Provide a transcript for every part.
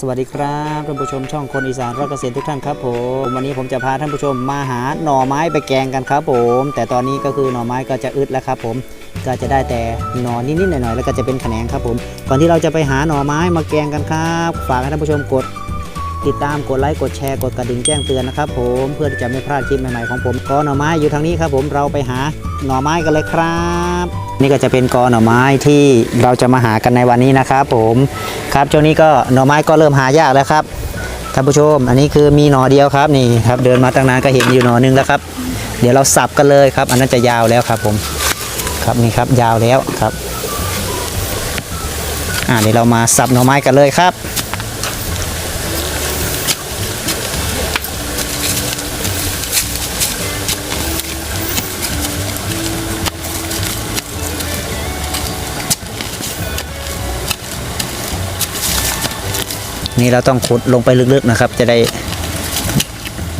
สวัสดีครับท่านผู้ชมช่องคนอีสานรักเกษตรทุกท่านครับผมวันนี้ผมจะพาท่านผู้ชมมาหาหน่อไม้ไปแกงกันครับผม แต่ตอนนี้ก็คือหน่อไม้ก็จะอึดแล้วครับผมก็จะได้แต่หน่อนิดๆหน่อยๆแล้วก็จะเป็นแขนงครับผม ก่อนที่เราจะไปหาหน่อไม้มาแกงกันครับ ฝากให้ท่านผู้ชมกด ติดตามกดไลค์กดแชร์กดกระดิ่งแจ้งเตือนนะครับผมเพื่อที่จะไม่พลาดคลิปใหม่ๆของผมกอหน่อไม้อยู่ทางนี้ครับผมเราไปหาหน่อไม้กันเลยครับ นี่ก็จะเป็นกอหน่อไม้ที่เราจะมาหากันในวันนี้นะครับผมครับช่วงนี้ก็หน่อไม้ก็เริ่มหายากแล้วครับท่านผู้ชม อันนี้คือมีหน่อเดียวครับนี่ครับเดินมาตั้งนานก็เห็นอยู่หน่อนึงแล้วครับ เดี๋ยวเราสับกันเลยครับ อันนั้นจะยาวแล้วครับผมครับนี่ครับยาวแล้วครับอ่าเดี๋ยวเรามาสับหน่อไม้กันเลยครับ นี่เราต้องขุดลงไปลึกๆนะครับ จะได้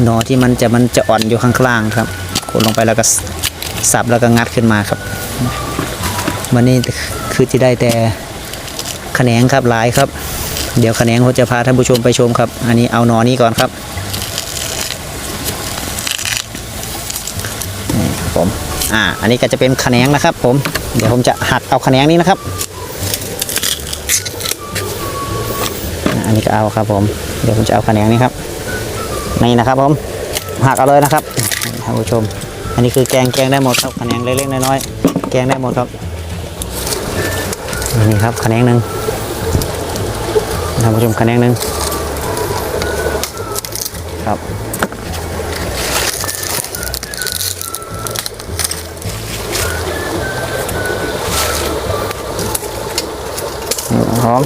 หนอที่มันจะมันจะอ่อนอยู่ข้างล่างครับขุดลงไปแล้วก็สับแล้วก็งัดขึ้นมาครับวันนี้คือจะได้แต่แขนงครับหลายครับ เดี๋ยวแขนงผมจะพาท่านผู้ชมไปชมครับ อันนี้เอาหนอนี้ก่อนครับนี่ครับผมอ่าอันนี้ก็จะเป็นแขนงนะครับ ผมเดี๋ยวผมจะหักเอาแขนงนี้นะครับ นนี้ก็เอาครับผม เดี๋ยวผมจะเอาแขนงนี้ครับนี่นะครับผมหักเอาเลยนะครับท่านผู้ชม อันนี้คือแกงแกงได้หมดครับแขนงเล็กๆน้อยๆแกงได้หมดครับนี่ครับแขนงหนึ่งท่านผู้ชมแขนงหนึ่งครับหอม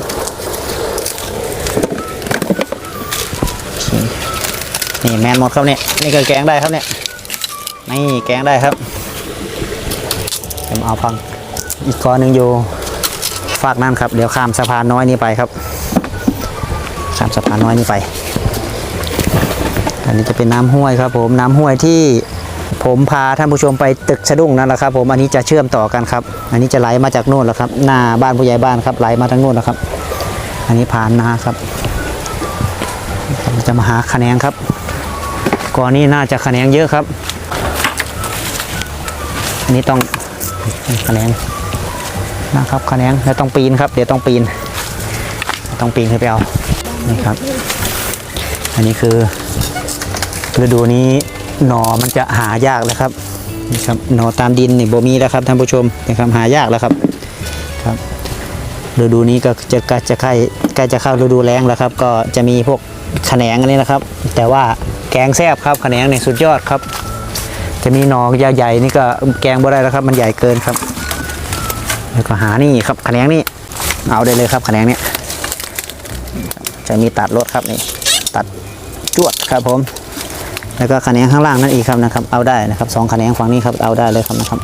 นี่แมนหมดครับเนี่ยนี่ก็แกงได้ครับเนี่ยนี่แกงได้ครับผมเอาฟังอีกก้อนหนึ่งอยู่ฝากนั่นครับเดี๋ยวข้ามสะพานน้อยนี้ไปครับ ข้ามสะพานน้อยนี้ไป อันนี้จะเป็นน้ำห้วยครับ ผมน้ำห้วยที่ผมพาท่านผู้ชมไปตึกสะดุ้งนั่นแหละครับ ผมอันนี้จะเชื่อมต่อกันครับ อันนี้จะไหลมาจากโน่นแหละครับ หน้าบ้านผู้ใหญ่บ้านครับไหลมาทางโน่นแล้วครับ อันนี้ผ่านนาครับ จะมาหาคะแนนครับ กอนนี้น่าจะคะแนนเยอะครับ อันนี้ต้องคะแนนนะครับคะแนนแล้วต้องปีนครับ เดี๋ยวต้องปีน ต้องปีนขึ้นไปเอานี่ครับ อันนี้คือฤดูนี้หนอมันจะหายากแล้วครับนี่ครับหนอตามดินนี่บ่มีแล้วครับท่านผู้ชมนะครับหายากแล้วครับครับฤดูนี้ก็จะกล้จะใกล้ใกล้จะเข้าฤดูแล้งแล้วครับ ก็จะมีพวกแขนงอันนี้นะครับ แต่ว่า กงแซบครับแขนงเนี่ยสุดยอดครับ จะมีหนอกยาใหญ่นี่ก็แกงบ่ได้แล้วครับ มันใหญ่เกินครับ แล้วก็หานี่ครับแขนงนี่เอาได้เลยครับแขนงเนี่ยจะมีตัดรถครับนี่ตัดจวดครับผม แล้วก็แขนงข้างล่างนั่นอีกครับนะครับ เอาได้นะครับสองแขนงฝั่งนี้ครับเอาได้เลยครับนะครับ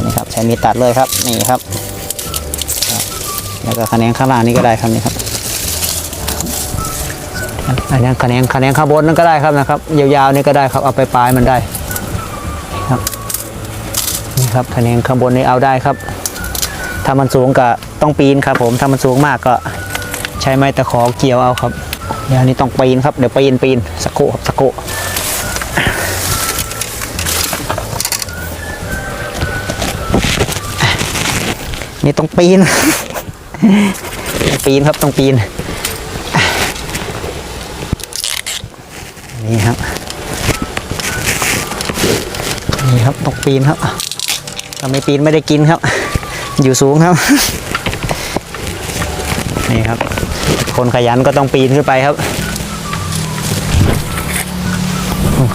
นนี้ครับใช้มีตัดเลยครับนี่ครับ แล้วก็คะแนนข้างล่างนี่ก็ได้ครับนี่ครับ อันนี้คะแนนคะแนนข้างบนนั่นก็ได้ครับนะครับ ยาวๆนี่ก็ได้ครับเอาไปปลายมันได้ครับนี่ครับคะแนนข้างบนนี่เอาได้ครับ ถ้ามันสูงก็ต้องปีนครับ ผมถ้ามันสูงมากก็ใช้ไม้ตะขอเกี่ยวเอาครับเดี๋ยวนี้ต้องปีนครับเดี๋ยวปีนปีนสักโคครับสักโคนี่ต้องปีนปีนครับต้องปีน นี่ครับนี่ครับต้องปีนครับถ้าไม่ปีนไม่ได้กินครับ อยู่สูงครับ นี่ครับ คนขยันก็ต้องปีนขึ้นไปครับ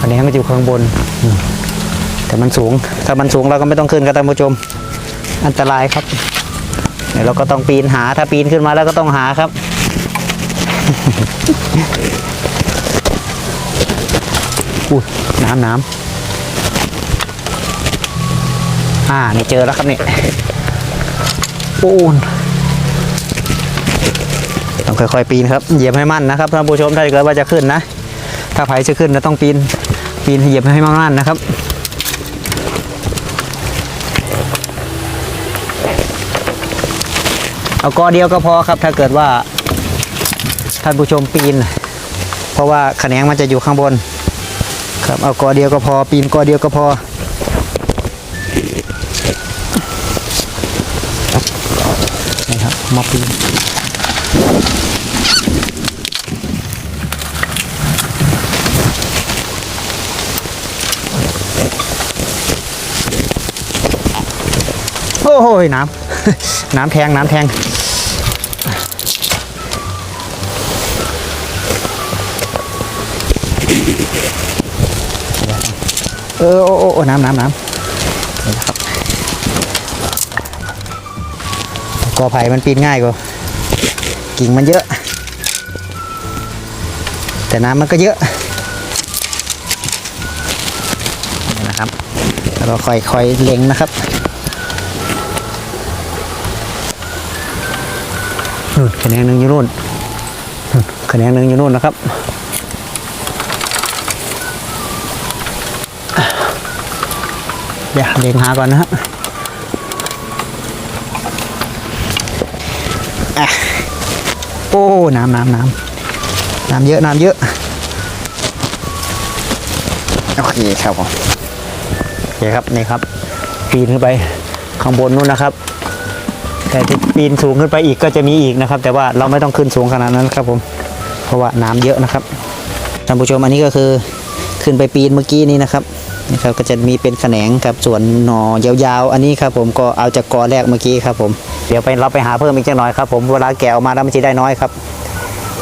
คะแนนก็อยู่ข้างบน แต่มันสูง ถ้ามันสูงเราก็ไม่ต้องขึ้นครับท่านผู้ชม อันตรายครับเดี๋ยวเราก็ต้องปีนหา ถ้าปีนขึ้นมาแล้วก็ต้องหาครับ อุ้ยน้ำน้ำอ่านี่เจอแล้วครับนี่โอ้นต้องค่อยๆปีนครับเหยียบให้มั่นนะครับท่านผู้ชมถ้าเกิดว่าจะขึ้นนะ ถ้าไผจะขึ้นนะต้องปีนปีนเหยียบให้มั่นๆนะครับเอากอเดียวก็พอครับ ถ้าเกิดว่าท่านผู้ชมปีน เพราะว่าแขนงมันจะอยู่ข้างบน ครับเอากอเดียวก็พอ ปีนกอเดียวก็พอนี่ครับมาปีนโอ้โหน้ำน้ำแทงน้ำแทง เออโอ้โอ้น้ำน้ำน้ำนี่นะครับกอไผ่มันปีนง่ายกว่ากิ่งมันเยอะ แต่น้ำมันก็เยอะนี่นะครับแล้วเราค่อยค่อยเล็งนะครับนู่นคะแนนหนึ่งอยู่นู่นนู่นคะแนนหนึ่งอยู่นู่นนะครับ ดี๋ยวเล็งหาก่อนนะฮะอะโอ้น้ำน้ำน้ำน้ำเยอะน้ำเยอะ โอเคครับผมโอเคครับนี่ครับ ปีนขึ้นไปข้างบนนู้นนะครับ แต่ที่ปีนสูงขึ้นไปอีกก็จะมีอีกนะครับ แต่ว่าเราไม่ต้องขึ้นสูงขนาดนั้นครับผมเพราะว่าน้ำเยอะนะครับท่านผู้ชมอันนี้ก็คือขึ้นไปปีนเมื่อกี้นี้นะครับ นะครับก็จะมีเป็นแขนงกับส่วนหนอยาวๆ อันนี้ครับผมก็เอาจากกอแรกเมื่อกี้ครับผมเดี๋ยวไปเราไปหาเพิ่มอีกจังหน่อยครับผมเวลาแกะออกมาแล้วมันจะได้น้อยครับ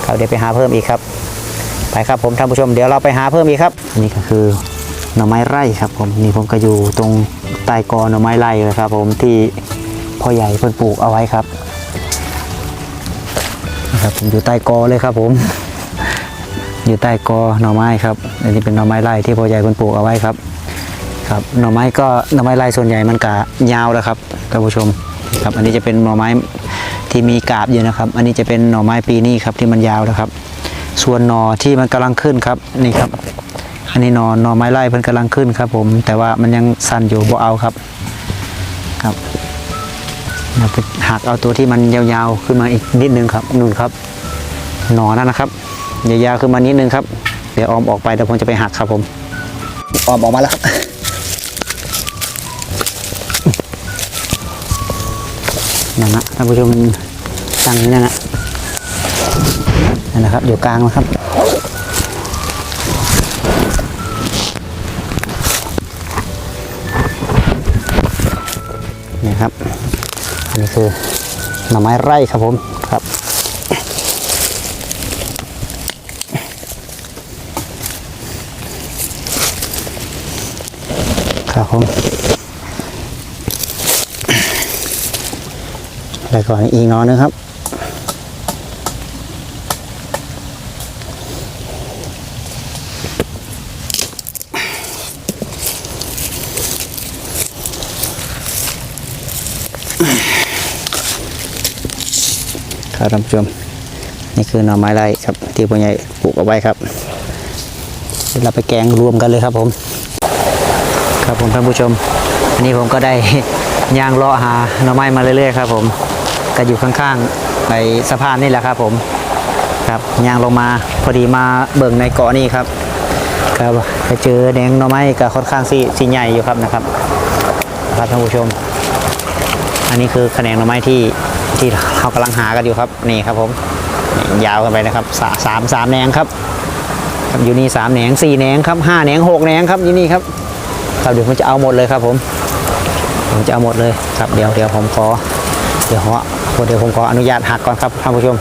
ครับเดี๋ยวไปหาเพิ่มอีกครับ ไปครับผมท่านผู้ชมเดี๋ยวเราไปหาเพิ่มอีกครับ นี่ก็คือหน่อไม้ไร่ครับผมนี่ผมก็อยู่ตรงใต้กอหน่อไม้ไร่เลยครับ ผมที่พ่อใหญ่เพิ่นปลูกเอาไว้ครับนะครับผมอยู่ใต้กอเลยครับผม อยู่ใต้กอหน่อไม้ครับอันนี้เป็นหน่อไม้ไร่ที่พ่อใหญ่คนปลูกเอาไว้ครับ ครับหน่อไม้ก็หน่อไม้ไร่ส่วนใหญ่มันกะยาวแล้วครับท่านผู้ชมครับ อันนี้จะเป็นหน่อไม้ที่มีกาบอยู่นะครับ อันนี้จะเป็นหน่อไม้ปีนี้ครับที่มันยาวแล้วครับ ส่วนหน่อที่มันกำลังขึ้นครับนี่ครับ อันนี้หน่อหน่อไม้ไร่เพิ่นกำลังขึ้นครับ ผม แต่ว่ามันยังสั้นอยู่บ่เอาครับครับเราไปหักเอาตัวที่มันยาวๆขึ้นมาอีกนิดนึงครับนู่นครับ หนอนั่นนะครับยาวๆขึ้นมานิดนึงครับ เดี๋ยวออมออกไปเดี๋ยวผมจะไปหักครับผมออมออกมาแล้วครับ นั่นนะท่านผู้ชมตั้งอยู่นั่นนะนั่นนะครับ อยู่กลางนะครับนี่ครับ อันนี้คือหน่อไม้ไร่ครับผมครับครับผม แล้วก่อนอีกนอนนึงครับครับท่านผู้ชมนี่คือหน่อไม้ไร่ครับ ที่พ่อใหญ่ปลูกเอาไว้ครับเดี๋ยวเราไปแกงรวมกันเลยครับผม ครับผมท่านผู้ชมอันนี้ผมก็ได้ย่างเลาะหาหน่อไม้มาเรื่อยๆครับผม ก็อยู่ข้างๆในสะพานนี่แหละครับผมครับยางลงมาพอดีมาเบิ่งในเกาะนี่ครับครับไปเจอแดงหน่อไม้ก็ค่อนข้างสีสีใหญ่อยู่ครับนะครับครับท่านผู้ชม อันนี้คือแขนงหน่อไม้ที่ที่เขากำลังหากันอยู่ครับนี่ครับผมยาวกันไปนะครับสาสามสามแหนงครับครับอยู่นี่สามแหนงสี่แหนงครับห้าแหนงหกแหนงครับอยู่นี่ครับครับเดี๋ยวผมจะเอาหมดเลยครับผม ผมจะเอาหมดเลยครับเดี๋ยวเดี๋ยวผมขอเดี๋ยวขอ เดี๋ยวผมขออนุญาตหักก่อนครับท่านผู้ชม